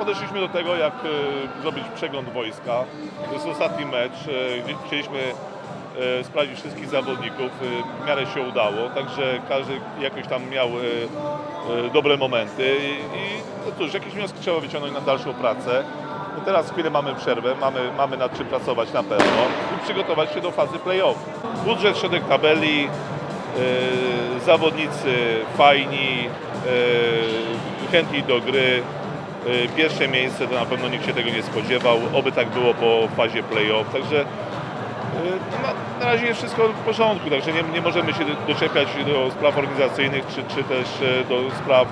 podeszliśmy do tego, jak e, zrobić przegląd wojska. To jest ostatni mecz. e, Chcieliśmy e, sprawdzić wszystkich zawodników. W miarę się udało, także każdy jakoś tam miał dobre momenty. I, no cóż, jakieś wnioski trzeba wyciągnąć na dalszą pracę. No teraz chwilę mamy przerwę, mamy, mamy nad czym pracować na pewno i przygotować się do fazy play-off. Budżet, środek tabeli, zawodnicy fajni, chętni do gry. E, Pierwsze miejsce to na pewno nikt się tego nie spodziewał, oby tak było po fazie play-off, także e, no, na, na razie jest wszystko w porządku, także nie, nie możemy się doczepiać do spraw organizacyjnych czy, czy też e, do spraw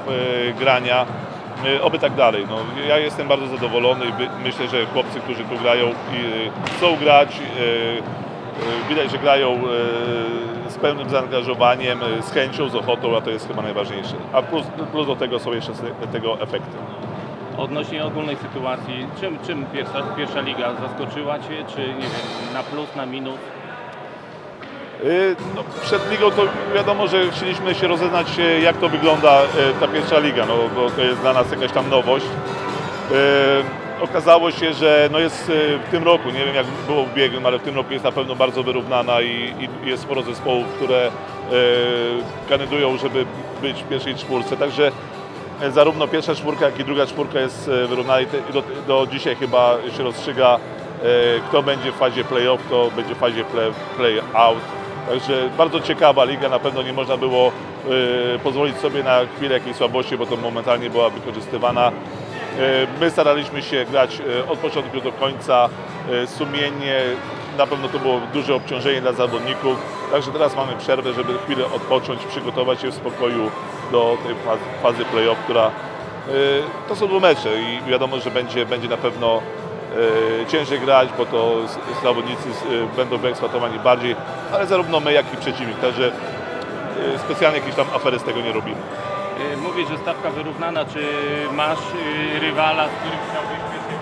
grania. Oby tak dalej. No, ja jestem bardzo zadowolony i myślę, że chłopcy, którzy tu grają i chcą grać, widać, że grają z pełnym zaangażowaniem, z chęcią, z ochotą, a to jest chyba najważniejsze. A plus, plus do tego są jeszcze tego efekty. Odnośnie ogólnej sytuacji, czym, czym pierwsza, pierwsza liga zaskoczyła Cię, czy nie wiem, na plus, na minus? Y, No, przed ligą to wiadomo, że chcieliśmy się rozeznać, e, jak to wygląda e, ta pierwsza liga, no, bo to jest dla nas jakaś tam nowość. Okazało się, że no jest w tym roku, nie wiem jak było w ubiegłym, ale w tym roku jest na pewno bardzo wyrównana i, i jest sporo zespołów, które kandydują, żeby być w pierwszej czwórce. Także zarówno pierwsza czwórka, jak i druga czwórka jest e, wyrównana i do, do dzisiaj chyba się rozstrzyga, e, kto będzie w fazie play-off, kto będzie w fazie play- play-out. Także bardzo ciekawa liga, na pewno nie można było e, pozwolić sobie na chwilę jakiejś słabości, bo to momentalnie była wykorzystywana. E, My staraliśmy się grać e, od początku do końca e, sumiennie. Na pewno to było duże obciążenie dla zawodników. Także teraz mamy przerwę, żeby chwilę odpocząć, przygotować się w spokoju do tej fazy, fazy play-off, która e, to są dwa mecze i wiadomo, że będzie, będzie na pewno e, ciężej grać, bo to zawodnicy e, będą wyeksploatowani bardziej, ale zarówno my, jak i przeciwnik. Także specjalnie jakieś tam afery z tego nie robimy. Y, Mówisz, że stawka wyrównana, czy masz y, rywala, z którym chciałbyś pierwszej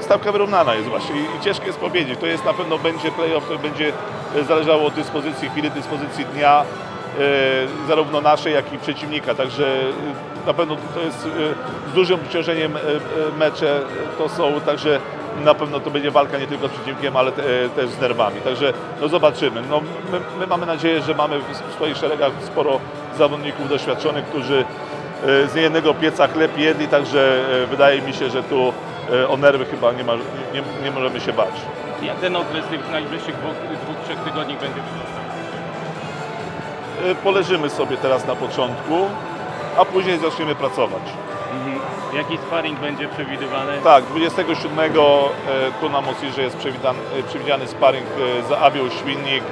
e, stawka wyrównana jest właśnie i ciężko jest powiedzieć. To jest na pewno będzie playoff, to będzie zależało od dyspozycji chwili, dyspozycji dnia, e, zarówno naszej, jak i przeciwnika. Także e, na pewno to jest e, z dużym obciążeniem e, e, mecze to są, także na pewno to będzie walka nie tylko z przeciwnikiem, ale te, e, też z nerwami. Także no zobaczymy. No, my, my mamy nadzieję, że mamy w swoich szeregach sporo zawodników doświadczonych, którzy e, z jednego pieca chleb jedli, także e, wydaje mi się, że tu e, o nerwy chyba nie, ma, nie, nie możemy się bać. Jak ten okres tych najbliższych dwóch, dwóch trzech tygodni będzie wyglądał? E, Poleżymy sobie teraz na początku, a później zaczniemy pracować. Mhm. Jaki sparring będzie przewidywany? Tak, 27 e, tu na Mosirze jest przewidziany, e, przewidziany sparring za Abią Świnnik,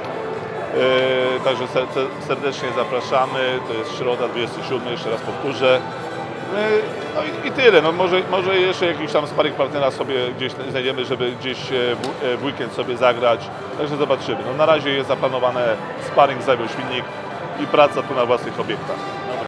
także ser- ser- serdecznie zapraszamy. To jest środa 27, jeszcze raz powtórzę. No i, i tyle, no może, może jeszcze jakiś tam sparring partnera sobie gdzieś znajdziemy, żeby gdzieś e, w, e, w weekend sobie zagrać, także zobaczymy. No, na razie jest zaplanowane sparring z Abią Świnnik i praca tu na własnych obiektach.